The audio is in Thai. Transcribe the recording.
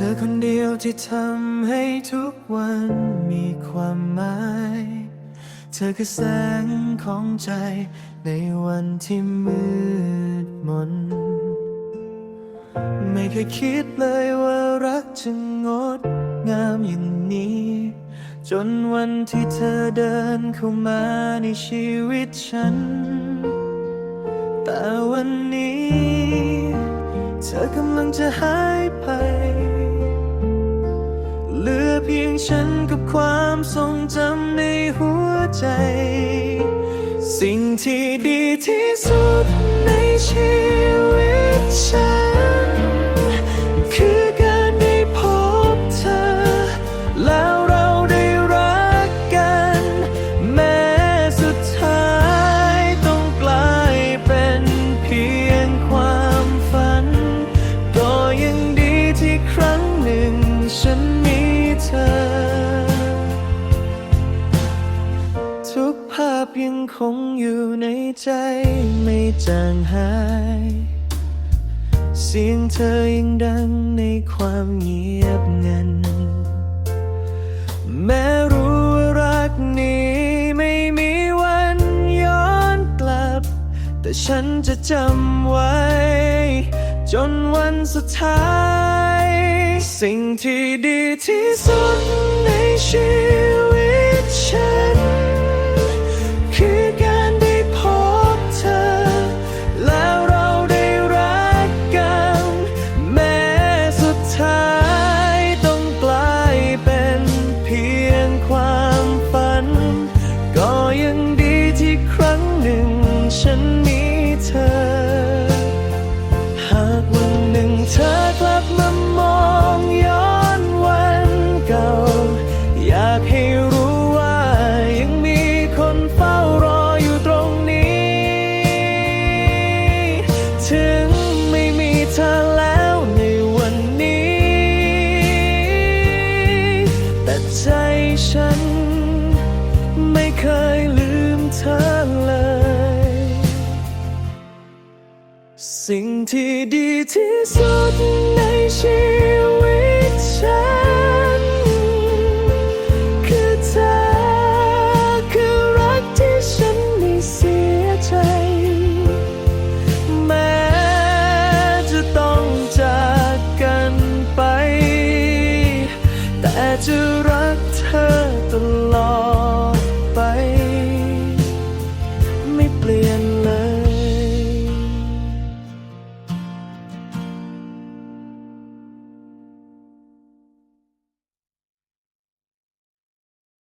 เธอคนเดียวที่ทำให้ทุกวันมีความหมาย เธอคือแสงของใจในวันที่มืดมน ไม่เคยคิดเลยว่ารักจะงดงามอย่างนี้ จนวันที่เธอเดินเข้ามาในชีวิตฉัน แต่วันนี้ เธอกำลังจะหายไป เหลือเพียงฉันกับความทรงจำในหัวใจ สิ่งที่ดีที่สุดในชีวิตาพยังคงอยู่ในใจไม่จางหาย เสียงเธอยังดังในความเงียบงัน แม้รู้ว่ารักนี้ไม่มีวันย้อนกลับ แต่ฉันจะจำไว้ จนวันสุดท้าย สิ่งที่ดีที่สุดในชีวิตฉัน ฉัน ไม่เคยลืมเธอเลย สิ่งที่ดีที่สุดในชีวิตฉัน คือเธอ คือรักที่ฉันไม่เสียใจ แม้จะต้องจากกันไป แต่จะ